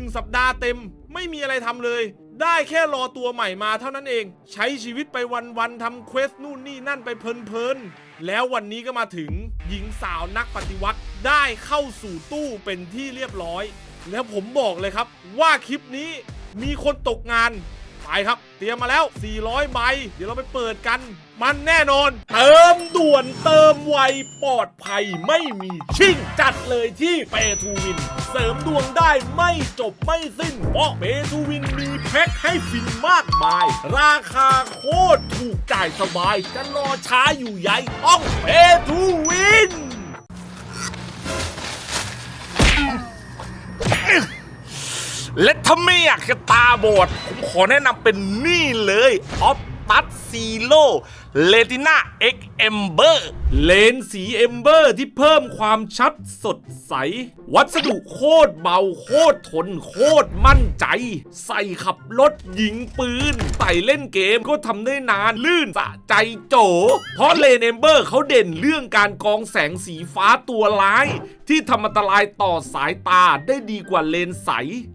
1 สัปดาห์เต็ม ไม่มีอะไรทำเลย ได้แค่รอตัวใหม่มาเท่านั้นเอง ใช้ชีวิตไปวันๆทำเควสนู่นนี่นั่นไปเพลินๆ แล้ววันนี้ก็มาถึงหญิงสาวนักปฏิวัติได้เข้าสู่ตู้เป็นที่เรียบร้อย แล้วผมบอกเลยครับว่าคลิปนี้มีคนตกงาน ไปครับ เตรียมมาแล้ว 400ใบเดี๋ยวเราไปเปิดกัน มันแน่นอน เติมด่วนเติมไวปลอดภัยไม่มีชิ่ง จัดเลยที่เปทูวิน เสริมดวงได้ไม่จบไม่สิ้น เพราะเปทูวินมีแพ็คให้ฟินมากมาย ราคาโคตรถูกจ่ายสบาย จะรอช้าอยู่ใหญ่ต้องเปทูวินและถ้าไม่อยากจะตาบอดผม ขอแนะนำเป็นนี่เลยออฟ ตัสซีโร่เลติน่าเอ็กเอมเบอร์เลนส์สีเอมเบอร์ที่เพิ่มความชัดสดใส วัสดุโคตรเบาโคตรทนโคตรมั่นใจ ใส่ขับรถยิงปืน ใส่เล่นเกมก็ทำได้นานลื่นสะใจโจ เพราะเลนเอมเบอร์เขาเด่นเรื่องการกรองแสงสีฟ้าตัวร้าย ที่ทำอันตรายต่อสายตาได้ดีกว่าเลนใส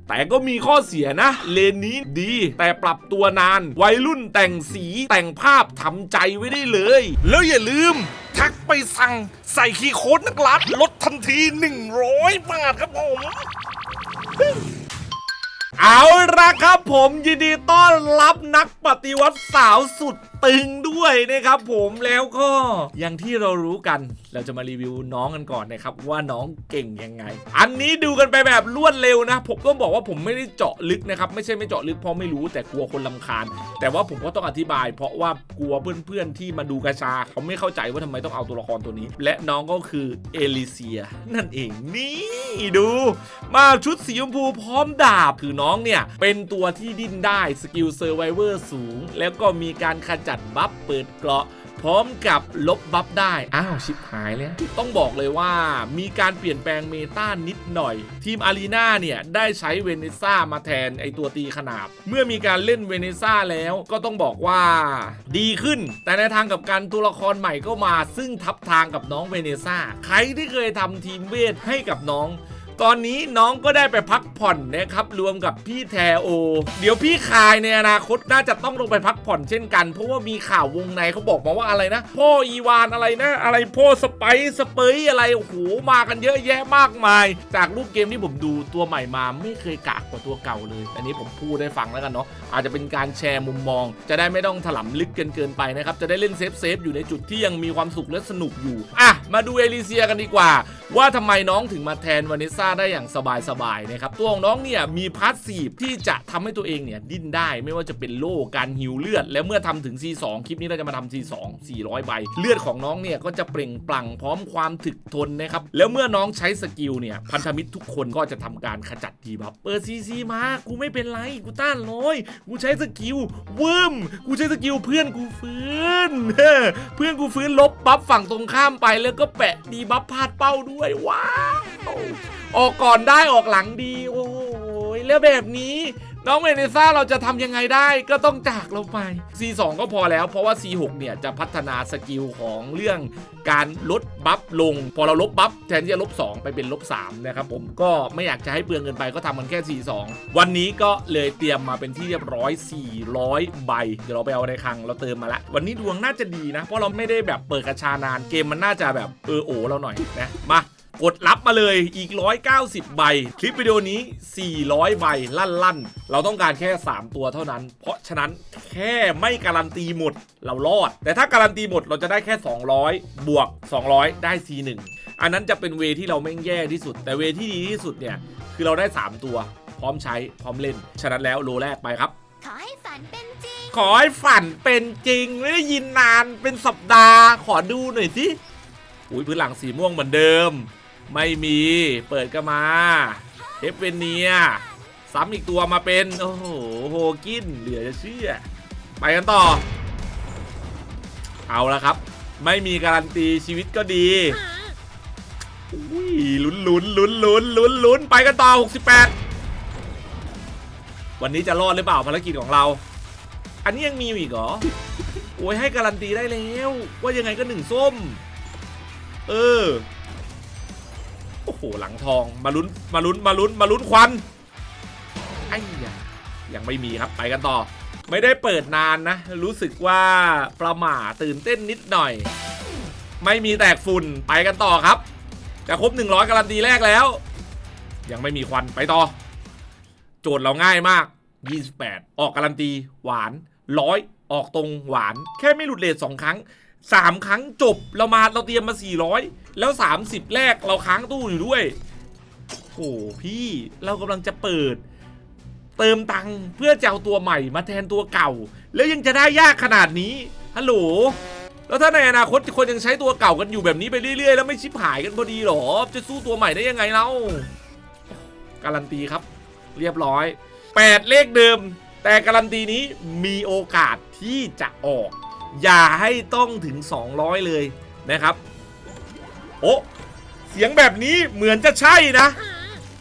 แต่ก็มีข้อเสียนะ เลนนี้ดี แต่ปรับตัวนาน วัยรุ่นแต่งสีแต่งภาพทำใจไว้ได้เลย แล้วอย่าลืม ทักไปสั่งใส่คีย์โค้ดนักลัดลดทันที 100 บาทครับผม เอาละครับผมยินดีต้อนรับนักปฏิวัติสาวสุดตึงด้วยนะครับผมแล้วก็อย่างที่เรารู้กัน เราจะมารีวิวน้องกันก่อนนะครับว่าน้องเก่งยังไง อันนี้ดูกันไปแบบรวดเร็วนะ ผมก็บอกว่าผมไม่ได้เจาะลึกนะครับไม่ใช่ไม่เจาะลึกเพราะไม่รู้แต่กลัวคนลำคาญ แต่ว่าผมก็ต้องอธิบาย เพราะว่ากลัวเพื่อนๆที่มาดูกระชา เขาไม่เข้าใจว่าทำไมต้องเอาตัวละครตัวนี้ และน้องก็คือเอลิเซีย นั่นเองนี่ดู มาชุดสีชมพูพร้อมดาบคือน้องเนี่ยเป็นตัวที่ดิ้นได้สกิลเซอร์ไวเวอร์สูง แล้วก็มีการขจัดบัฟเปิดเกราะ พร้อมกับลบบัฟได้ อ้าว ชิบหายแล้วต้องบอกเลยว่ามีการเปลี่ยนแปลงเมตานิดหน่อย ทีมอารีนาเนี่ย ได้ใช้เวเนซ่ามาแทนไอตัวตีขนาบ เมื่อมีการเล่นเวเนซ่าแล้วก็ต้องบอกว่าดีขึ้น แต่ในทางกับการตัวละครใหม่ก็มาซึ่งทับทางกับน้องเวเนซ่าใครที่เคยทำทีมเวทให้กับน้อง ตอนนี้น้องก็ได้ไปพักผ่อนนะครับรวมกับพี่แทโอ เดี๋ยวพี่คายในอนาคตน่าจะต้องลงไปพักผ่อนเช่นกัน เพราะว่ามีข่าววงในเขาบอกมาว่าอะไรนะ พ่ออีวานอะไรนะ อะไรพ่อสไปสเปยอะไรโอ้โหมากันเยอะแยะมากมาย จากรูปเกมที่ผมดูตัวใหม่มาไม่เคยกากกว่าตัวเก่าเลย อันนี้ผมพูดได้ฟังแล้วกันเนาะอาจจะเป็นการแชร์มุมมอง จะได้ไม่ต้องถลำลึกเกินเกินไปนะครับจะได้เล่นเซฟเซฟอยู่ในจุดที่ยังมีความสุขและสนุกอยู่อะมาดูเอลิเซียกันดีกว่า ว่าทำไมน้องถึงมาแทนวานิสซาได้อย่างสบายๆนะครับตัวของน้องเนี่ยมีพาสซีฟที่จะทำให้ตัวเองเนี่ยดิ้นได้ไม่ว่าจะเป็นโล่การฮิวเลือด แล้วเมื่อทำถึง C2 คลิปนี้เราจะมาทำ C2 400 ใบ เลือดของน้องเนี่ยก็จะเปล่งปลั่งพร้อมความถึกทนนะครับแล้วเมื่อน้องใช้สกิลเนี่ยพันธมิตรทุกคนก็จะทำการขจัดดีบัฟเปิดซีซีมากูไม่เป็นไรกูต้านเลยกูใช้สกิลเวืมกูใช้สกิลเพื่อนกูฟื้นเพื่อนกูฟื้นลบบัฟฝั่งตรงข้ามไปแล้วก็แปะดีบัฟพาดเป้าด้วยว้าว ออกก่อนได้ออกหลังดี โอ้ยแล้วแบบนี้ น้องเวเนซ่าเราจะทำยังไงได้ก็ต้องจากเราไป C2 ก็พอแล้ว เพราะว่า C6 เนี่ยจะพัฒนาสกิลของเรื่องการลดบัฟลง พอเราลบบัฟแทนที่จะลบ 2 ไปเป็นลบ3นะครับผมก็ไม่อยากจะให้เปลืองเงินไปก็ทำมันแค่ C2 วันนี้ก็เลยเตรียมมาเป็นที่เรียบร้อย 400 ใบ เดี๋ยวเราไปเอาในคลังเราเติมมาละ วันนี้ดวงน่าจะดีนะ เพราะเราไม่ได้แบบเปิดกระชานานเกมมันน่าจะแบบเออโอเราหน่อยนะมา กดรับมาเลยอีก 190 ใบ คลิปวิดีโอนี้ 400 ใบลั่นลั่นๆ เราต้องการแค่ 3 ตัวเท่านั้น เพราะฉะนั้นแค่ไม่การันตีหมดเรารอด แต่ถ้าการันตีหมดเราจะได้แค่ 200 บวก 200 ได้ C1 อันนั้นจะเป็นเวที่เราไม่งแย่ที่สุด แต่เวที่ดีที่สุดเนี่ย คือเราได้ 3 ตัว พร้อมใช้พร้อมเล่น ฉะนั้นแล้วโลแรกไปครับ ขอให้ฝันเป็นจริง ขอให้ฝันเป็นจริงไม่ได้ยินนานเป็นสัปดาห์ขอดูหน่อยสิอุ้ยพื้นหลังสีม่วงเหมือนเดิม ไม่มีเปิดก็มาเอฟเวเนียซ้ำอีกตัวมาเป็น โอ้โหโฮกินเหลือจะเชื่อ ไปกันต่อ เอาละครับ ไม่มีการันตีชีวิตก็ดีอุ้ยลุ้นลุ้นลุ้นลุ้นลุ้นลุ้นไปกันต่อ 68 วันนี้จะรอดหรือเปล่าภารกิจของเรา อันนี้ยังมีอีกเหรอ โอ้ยให้การันตีได้แล้ว ว่ายังไงก็หนึ่งส้ม เออ โอ้โหหลังทองมาลุ้นมาลุ้นมาลุ้นมาลุ้นควันไอ้ยยังไม่มีครับไปกันต่อ ไม่ได้เปิดนานนะ รู้สึกว่าประหม่าตื่นเต้นนิดหน่อย ไม่มีแตกฝุ่นไปกันต่อครับจะครบ 100 การันตีแรกแล้ว ยังไม่มีควันไปต่อ โจทย์เราง่ายมาก 28 ออกการันตีหวานร้อยออกตรงหวาน แค่ไม่หลุดเลทสองครั้ง 3 ครั้งจบเรามาเราเตรียมมา 400 แล้ว 30 แรกเราค้างตู้อยู่ด้วยโอ้พี่เรากำลังจะเปิด เติมตังเพื่อจะเอาตัวใหม่มาแทนตัวเก่า แล้วยังจะได้ยากขนาดนี้ฮัลโหลแล้วถ้าในอนาคตคนยังใช้ตัวเก่ากันอยู่แบบนี้ไปเรื่อยๆ แล้วไม่ชิบหายกันพอดีหรอ จะสู้ตัวใหม่ได้ยังไงเล่าการันตีครับ เรียบร้อย 8 เลขเดิม แต่การันตีนี้มีโอกาสที่จะออก อย่าให้ต้องถึง 200 เลยนะครับ โอ้เสียงแบบนี้เหมือนจะใช่นะ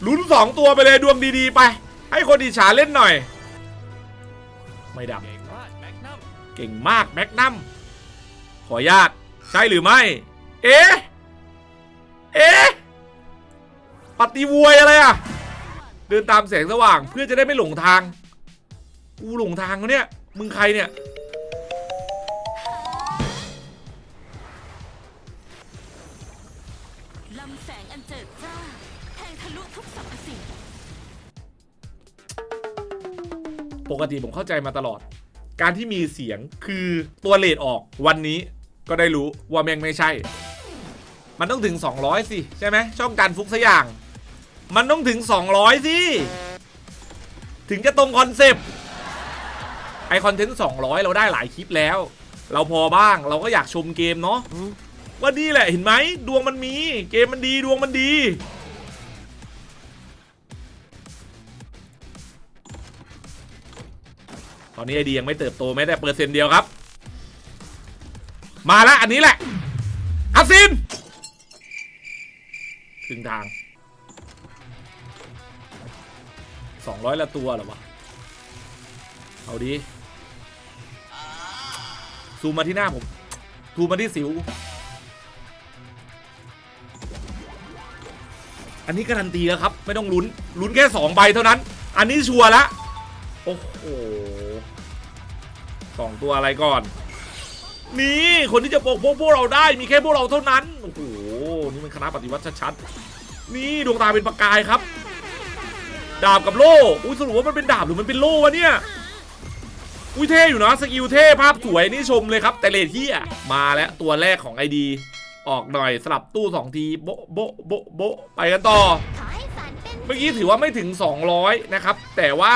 ลุ้น2ตัวไปเลยดวงดีๆไป ให้คนอิฉาเล่นหน่อย ไม่ดับเก่งมากแม็กนัมเก่งมากแม็กนัมขอญาตใช่หรือไม่ เอ๊ะ เอ๊ะปฏิววยอะไรอะ เดินตามแสงสว่างเพื่อจะได้ไม่หลงทาง กูหลงทางเนี่ย มึงใครเนี่ย เจิดจ้าแทงทะลุทุกสรรพสิ่งปกติผมเข้าใจมาตลอด การที่มีเสียงคือตัวเลดออกวันนี้ก็ได้รู้ว่าแม่งไม่ใช่ มันต้องถึง 200 สิ ใช่ไหมช่องการฟุกสักอย่าง มันต้องถึง 200 สิ ถึงจะตรงคอนเซปต์ไอคอนเทนต์200 เราได้หลายคลิปแล้ว เราพอบ้างเราก็อยากชมเกมเนาะ ว่านี่แหละเห็นไหมดวงมันมี เกมมันดีดวงมันดี ตอนนี้ไอดียังไม่เติบโตแม้แต่เปอร์เซ็นต์เดียวครับ มาแล้วอันนี้แหละคาซินครึ่งทาง 200 ละตัวหรอวะ เอาดีซูมมาที่หน้าผมซูมมาที่สิว อันนี้การันตีแล้วครับ ไม่ต้องลุ้นลุ้นแค่ 2 ใบเท่านั้น อันนี้ชัวร์ละ โอ้โหสองตัวอะไรก่อน นี่คนที่จะปกป้องพวกเราได้มีแค่พวกเราเท่านั้น โอ้โห นี่มันคณะปฏิวัติชัดๆ นี่ดวงตาเป็นประกายครับ ดาบกับโล่ อุ้ยสรุปว่ามันเป็นดาบหรือมันเป็นโล่วะเนี่ย อุ้ยเท่อยู่นะสกิลเท่ภาพสวยนี่ชมเลยครับ แต่เลทที่อะมาแล้วตัวแรกของไอดี ออกหน่อยสลับตู้สองที โบะโบะโบะโบะไปกันต่อขอให้ฝันเป็นจริงเมื่อกี้ถือว่าไม่ถึง 200 นะครับ แต่ว่า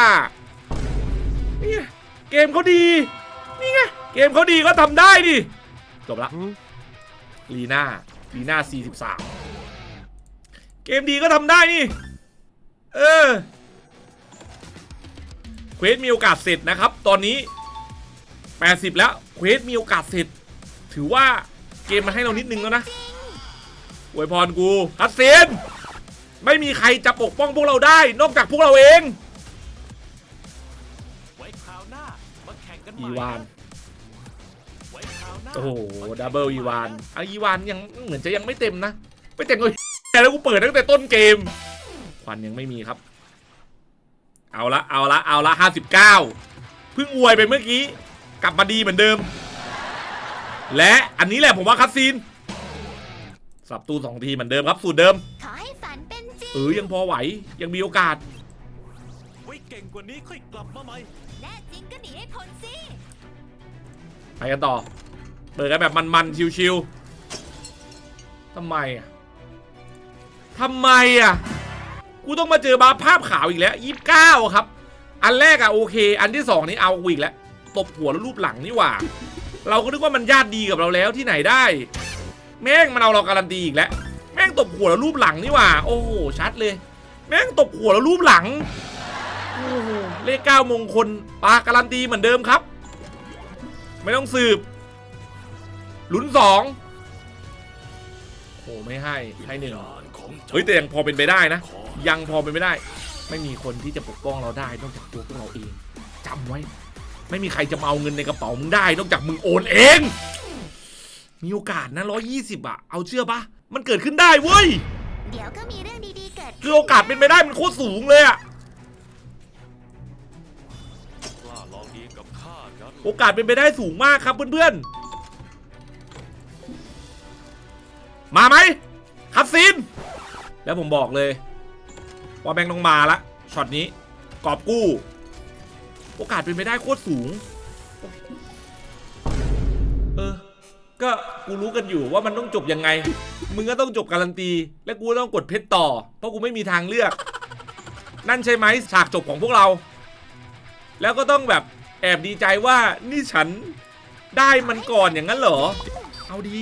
เนี่ยเกมเขาดีนี่ไงเกมเขาดีก็ทำได้ดิจบละลีน่าลีน่า 43 เกมดีก็ทำได้นี่ เออเควสมีโอกาสเสร็จนะครับ ตอนนี้ 80 แล้วเควสมีโอกาสเสร็จ ถือว่า เกมมาให้เรานิดนึงแล้วนะอวยพรกูฮัสเซนไม่มีใครจะปกป้องพวกเราได้ นอกจากพวกเราเองไว้คราวหน้ามาแข่งกันใหม่อีวานไว้คราวหน้าโอ้โหมาแข่งดับเบิลอีวานเอาอีวานยังเหมือนจะยังไม่เต็มนะ ไม่เต็มเลยแล้วกูเปิดตั้งแต่ต้นเกมควันยังไม่มีครับ เอาละเอาละเอาละห้าสิบเก้าเพิ่งอวยไปเมื่อกี้ กลับมาดีเหมือนเดิม และอันนี้แหละผมว่าคัดซีน สับตูสองทีเหมือนเดิมครับสูตรเดิมขอให้ฝันเป็นจริงเออยังพอไหวยังมีโอกาสไว้เก่งกว่านี้ค่อยกลับมาใหม่แน่จริงก็หนีให้พ้นสิไปกันต่อ เปิดกันแบบมันๆชิวๆทำไมอะทำไมอะกูต้องมาเจอบาร์ภาพขาวอีกแล้วยี่สิบเก้าครับ อันแรกอะโอเค อันที่สองนี่เอากูอีกแล้วตบหัวแล้วรูปหลังนี่หว่า เราก็นึกว่ามันญาติดีกับเราแล้วที่ไหนได้ แม่งมันเอาเราการันตีอีกแล้ว แม่งตบหัวแล้วรูปหลังนี่หว่า โอ้โหชัดเลย แม่งตบหัวแล้วรูปหลังโอ้โหเลขเก้ามงคลปลาการันตีเหมือนเดิมครับ ไม่ต้องสืบลุ้นสองโอ้ไม่ให้ให้หนึ่งเฮ้ยแต่ยังพอเป็นไปได้นะ ยังพอเป็นไปได้ ไม่มีคนที่จะปกป้องเราได้นอกจากตัวพวกเราเองจำไว้ ไม่มีใครจะมาเอาเงินในกระเป๋ามึงได้ นอกจากมึงโอนเอง มีโอกาสนะร้อยี่สิบอะเอาเชื่อปะมันเกิดขึ้นได้เว้ย เดี๋ยวก็มีเรื่องดีๆเกิดคือโอกาสเป็นไปได้มันโคตรสูงเลยอะข้างั้นโอกาสเป็นไปได้สูงมากครับเพื่อนๆ มาไหมคัดซีน แล้วผมบอกเลย ว่าแม่งต้องมาละช็อตนี้กอบกู้ โอกาสเป็นไปได้โคตรสูง เออ ก็กูรู้กันอยู่ว่ามันต้องจบยังไง มึงก็ต้องจบการันตี และกูต้องกดเพชรต่อ เพราะกูไม่มีทางเลือก นั่นใช่ไหมฉากจบของพวกเรา แล้วก็ต้องแบบแอบดีใจว่านี่ฉันได้มันก่อนอย่างนั้นเหรอ เอาดี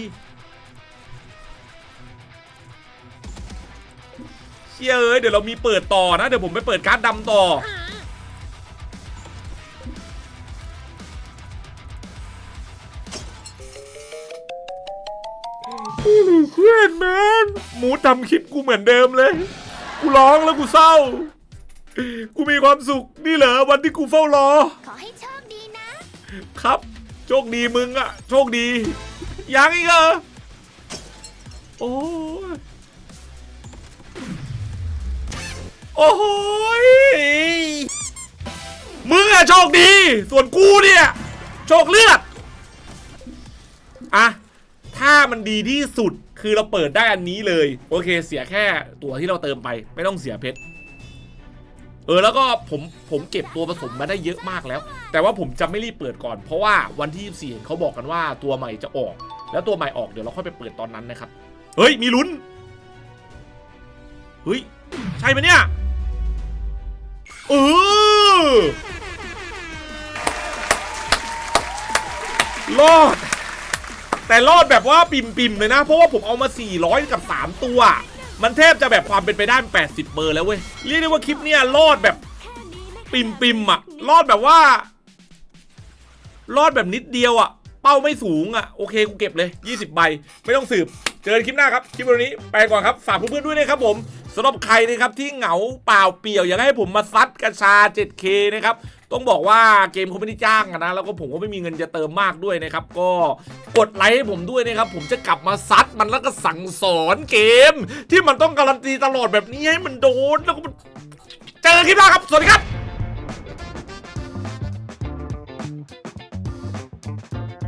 เชี่ยเอ้ยเดี๋ยวเรามีเปิดต่อนะ เดี๋ยวผมไปเปิดการ์ดดำต่อ มนหมูทำคลิปกูเหมือนเดิมเลย กูร้องแล้วกูเศร้า กูมีความสุขนี่เหรอวันที่กูเฝ้ารอ ขอให้โชคดีนะ ครับ โชคดีมึงอะโชคดี ยังอีกเหรอโอ้ยโอ้โหยมึงอะโชคดี ส่วนกูเนี่ย โชคเลือดอะถ้ามันดีที่สุด คือเราเปิดได้อันนี้เลย โอเค เสียแค่ตัวที่เราเติมไป ไม่ต้องเสียเพชร เออแล้วก็ผมผมเก็บตัวผสมมาได้เยอะมากแล้ว แต่ว่าผมจะไม่รีบเปิดก่อน เพราะว่าวันที่24เขาบอกกันว่าตัวใหม่จะออก แล้วตัวใหม่ออกเดี๋ยวเราค่อยไปเปิดตอนนั้นนะครับ เฮ้ยมีลุ้น เฮ้ยใช่ไหมเนี่ย เออรอด แต่รอดแบบว่าปิ่มๆเลยนะ เพราะว่าผมเอามา 400 กับ 3 ตัว มันแทบจะแบบความเป็นไปได้ 80เบอร์แล้วเว้ย เรียกได้ว่าคลิปเนี้ยรอดแบบปิมปิมๆอะรอดแบบว่า รอดแบบนิดเดียวอะ เป้าไม่สูงอะ โอเคกูเก็บเลย 20 ใบ ไม่ต้องสืบ เจอกันคลิปหน้าครับ คลิปวันนี้ไปก่อนครับ ฝากเพื่อนๆด้วยนะครับผมสำหรับใครนะครับที่เหงาเปล่าเปลี่ยวอยากให้ผมมาซัดกระชา 7K นะครับ ต้องบอกว่าเกมเขาไม่ได้จ้างนะ แล้วก็ผมก็ไม่มีเงินจะเติมมากด้วยนะครับ ก็กดไลค์ให้ผมด้วยนะครับ ผมจะกลับมาซัดมันแล้วก็สั่งสอนเกม ที่มันต้องการันตีตลอดแบบนี้ให้มันโดนแล้วก็เจอคลิปหน้าครับ สวัสดีครับ